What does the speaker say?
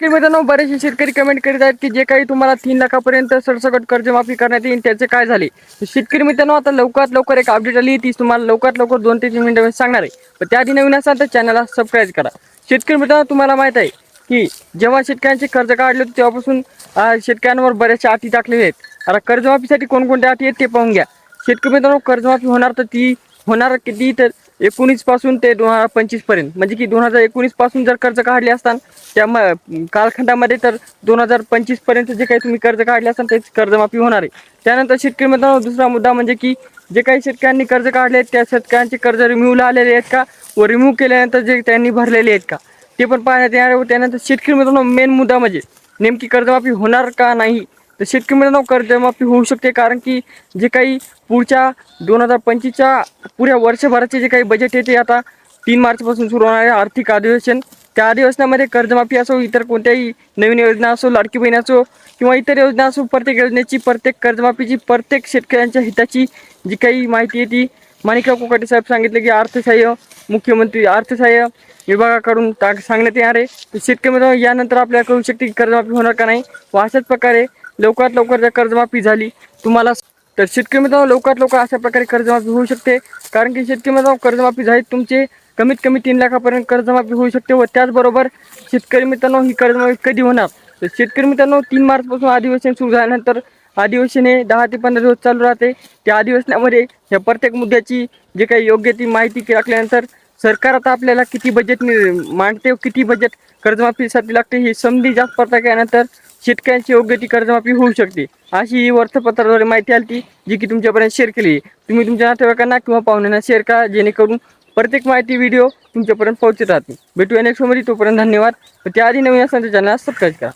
की मित्रांनो बरेचसे शेतकरी कमेंट करीत आहेत की जे काही तुम्हाला तीन लाखापर्यंत सरसकट कर्जमाफी करण्यात येईल त्याचे काय झाले? शेतकरी मित्रांनो आता लवकरात लवकर एक अपडेट आली ती तुम्हाला लवकरात लवकर दोन ते तीन मिनिटांमध्ये सांगणार आहे. पण त्याआधी नवीन असाल तर चॅनलला सबस्क्राईब करा. शेतकरी मित्रांनो तुम्हाला माहीत आहे की जेव्हा शेतकऱ्यांचे कर्ज काढले होते तेव्हापासून शेतकऱ्यांवर बऱ्याचशा अटी टाकलेल्या आहेत. आता कर्जमाफीसाठी कोणकोणत्या अटी आहेत ते पाहून घ्या. शेतकरी मित्रांनो कर्जमाफी होणार तर ती होणार किती तर एकोणीसपासून ते दोन हजार पंचवीसपर्यंत. म्हणजे की दोन हजार एकोणीसपासून जर कर्ज काढले असताल त्या म- कालखंडामध्ये तर दोन हजार पंचवीसपर्यंत जे काही तुम्ही कर्ज काढले असाल तेच कर्जमाफी होणार आहे. त्यानंतर शेतकरी मित्रांनो दुसरा मुद्दा म्हणजे की जे काही शेतकऱ्यांनी कर्ज काढले आहेत त्या शेतकऱ्यांचे कर्ज रिमूव्हला आलेले आहेत का? व रिमूव्ह केल्यानंतर जे त्यांनी भरलेले आहेत का? ते पण पाहण्यात येणार आहे. व त्यानंतर शेतकरी मित्रांनो मेन मुद्दा म्हणजे नेमकी कर्जमाफी होणार का नाही? तर शेतकरी मित्रांनो कर्जमाफी होऊ शकते कारण की जे काही पुढच्या दोन हजार पंचवीसच्या पुऱ्या वर्षभराचे जे काही बजेट आहे ते आता तीन मार्चपासून सुरू होणार आहे आर्थिक अधिवेशन. त्या अधिवेशनामध्ये कर्जमाफी असो इतर कोणत्याही नवीन योजना असो लाडकी बहीण असो किंवा इतर योजना असो प्रत्येक योजनेची प्रत्येक कर्जमाफीची प्रत्येक शेतकऱ्यांच्या हिताची जी काही माहिती आहे ती माणिकराव कोकाटे साहेब सांगितले की अर्थसहाय्य मुख्यमंत्री अर्थसहाय्य विभागाकडून सांगण्यात येणार आहे. तर शेतकरी मित्रांनो यानंतर आपल्याला कळू शकते की कर्जमाफी होणार का नाही. व अशाच प्रकारे लवकरात लवकर जर कर्जमाफी झाली. तुम्हाला तर शेतकरी मित्रांनो लवकरात लवकर अशा प्रकारे कर्जमाफी होऊ शकते. कारण की शेतकरी मित्रांनो कर्जमाफी झाली तुमचे कमीत कमी तीन लाखापर्यंत कर्जमाफी होऊ शकते व त्याचबरोबर शेतकरी मित्रांनो ही कर्जमाफी कधी होणार? तर शेतकरी मित्रांनो तीन मार्चपासून अधिवेशन सुरू झाल्यानंतर अधिवेशन हे दहा ते पंधरा दिवस चालू राहते. त्या अधिवेशनामध्ये या प्रत्येक मुद्द्याची जे काही योग्य ती माहिती राखल्यानंतर सरकार आता आपल्याला किती बजेट मांडते किती बजेट कर्जमाफीसाठी लागते ही समधी जास्त पडता केल्यानंतर शेतकऱ्यांची योग्य ती कर्जमाफी होऊ शकते. अशी ही वर्तपत्राद्वारे माहिती आली ती जी की तुमच्यापर्यंत शेअर केली. तुम्ही तुमच्या नातेवाईकांना किंवा पाहुण्यांना शेअर करा जेणेकरून प्रत्येक माहिती व्हिडिओ तुमच्यापर्यंत पोहोचत राहते. भेटूया नेक्स्टमध्ये. तोपर्यंत धन्यवाद. त्याआधी नवीन असताना चॅनल सबस्क्राईब करा.